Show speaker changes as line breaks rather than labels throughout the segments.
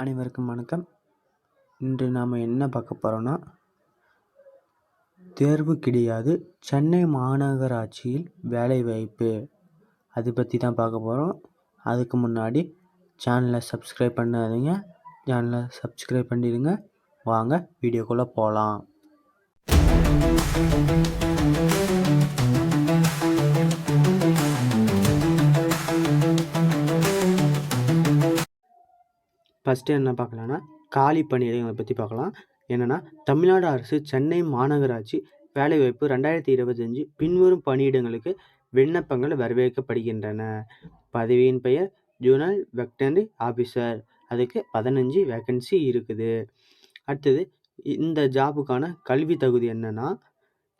அனைவருக்கும் வணக்கம். இன்று நாம் என்ன பார்க்க போகிறோன்னா தேர்வு கிடையாது. சென்னை மாநகராட்சியில் வேலைவாய்ப்பு அதை பற்றி தான் பார்க்க போகிறோம் அதுக்கு முன்னாடி சேனலை சப்ஸ்கிரைப் பண்ணாதீங்க. சேனலை சப்ஸ்கிரைப் பண்ணிடுங்க. வாங்க வீடியோக்குள்ளே போகலாம் ஃபஸ்ட்டு என்ன பார்க்கலான்னா காலி பணியிடங்களை பற்றி பார்க்கலாம். என்னென்னா தமிழ்நாடு அரசு சென்னை மாநகராட்சி வேலைவாய்ப்பு ரெண்டாயிரத்தி இருபத்தஞ்சு பின்வரும் பணியிடங்களுக்கு விண்ணப்பங்கள் வரவேற்கப்படுகின்றன. பதவியின் பெயர் ஜூனல் வெக்டனரி ஆஃபீஸர் அதுக்கு பதினஞ்சு வேக்கன்சி இருக்குது. அடுத்தது இந்த ஜாபுக்கான கல்வி தகுதி என்னென்னா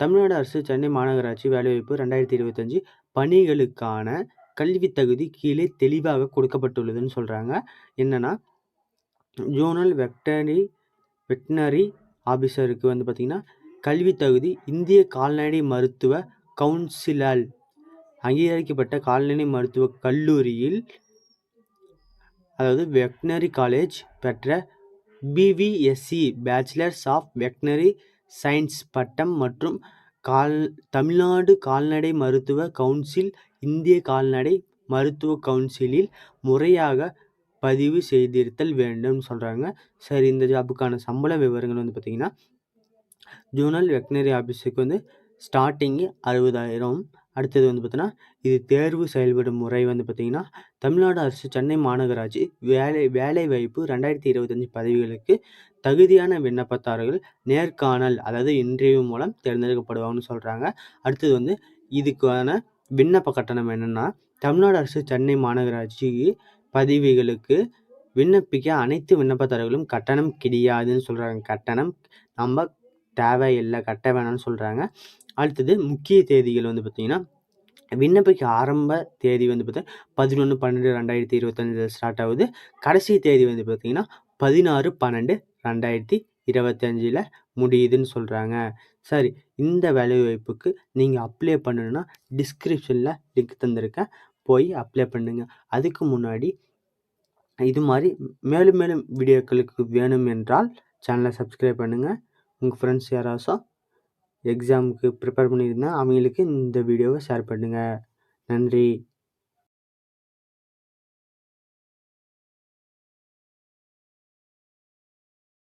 தமிழ்நாடு அரசு சென்னை மாநகராட்சி வேலைவாய்ப்பு ரெண்டாயிரத்தி இருபத்தஞ்சி பணிகளுக்கான கல்வி தகுதி கீழே தெளிவாக கொடுக்கப்பட்டுள்ளதுன்னு சொல்கிறாங்க என்னென்னா ஜோனல் வெக்டனரி வெட்னரி ஆஃபீஸருக்கு வந்து பார்த்திங்கன்னா கல்வி தகுதி இந்திய கால்நடை மருத்துவ கவுன்சிலால் அங்கீகரிக்கப்பட்ட கால்நடை மருத்துவ கல்லூரியில் அதாவது வெட்னரி காலேஜ் பெற்ற BVSc bachelors of veterinary science பட்டம் மற்றும் கால் தமிழ்நாடு கால்நடை மருத்துவ கவுன்சில் இந்திய கால்நடை மருத்துவ கவுன்சிலில் முறையாக பதிவு செய்திருத்தல் வேண்டும்னு சொல்கிறாங்க சரி இந்த ஜாபுக்கான சம்பள விவரங்கள் வந்து பார்த்திங்கன்னா ஜூனல் வெக்னரி ஆஃபீஸுக்கு வந்து ஸ்டார்டிங்கு அறுபதாயிரம். அடுத்தது வந்து பார்த்தீங்கன்னா இது தேர்வு செயல்படும் முறை வந்து பார்த்திங்கன்னா தமிழ்நாடு அரசு சென்னை மாநகராட்சி வேலை வேலை வாய்ப்பு ரெண்டாயிரத்தி இருபத்தஞ்சி பதவிகளுக்கு தகுதியான விண்ணப்பத்தாரர்கள் நேர்காணல் அதாவது இன்டர்வியூ மூலம் தேர்ந்தெடுக்கப்படுவாங்கன்னு சொல்கிறாங்க அடுத்தது வந்து இதுக்கான விண்ணப்ப கட்டணம் என்னென்னா தமிழ்நாடு அரசு சென்னை மாநகராட்சி பதவிகளுக்கு விண்ணப்பிக்க அனைத்து விண்ணப்பதாரர்களும் கட்டணம் கிடையாதுன்னு சொல்கிறாங்க கட்டணம் நம்ம தேவையில்லை கட்ட வேணாம்னு சொல்கிறாங்க அடுத்தது முக்கிய தேதிகள் வந்து பார்த்திங்கன்னா விண்ணப்பிக்க ஆரம்ப தேதி வந்து பார்த்தீங்கன்னா பதினொன்று பன்னெண்டு ரெண்டாயிரத்தி இருபத்தஞ்சில் ஸ்டார்ட் ஆகுது. கடைசி தேதி வந்து பார்த்திங்கன்னா பதினாறு பன்னெண்டு ரெண்டாயிரத்தி இருபத்தஞ்சில் முடியுதுன்னு சொல்கிறாங்க சரி இந்த வேலைவாய்ப்புக்கு நீங்கள் அப்ளை பண்ணணுன்னா டிஸ்கிரிப்ஷனில் லிங்க் தந்திருக்கேன். போய் அப்ளை பண்ணுங்கள் அதுக்கு முன்னாடி இது மாதிரி மேலும் மேலும் வீடியோக்களுக்கு வேணும் என்றால் சேனலை சப்ஸ்கிரைப் பண்ணுங்கள் உங்கள் ஃப்ரெண்ட்ஸ் யாராச்சும் எக்ஸாமுக்கு ப்ரிப்பேர் பண்ணியிருந்தேன் அவங்களுக்கு இந்த வீடியோவை ஷேர் பண்ணுங்கள் நன்றி.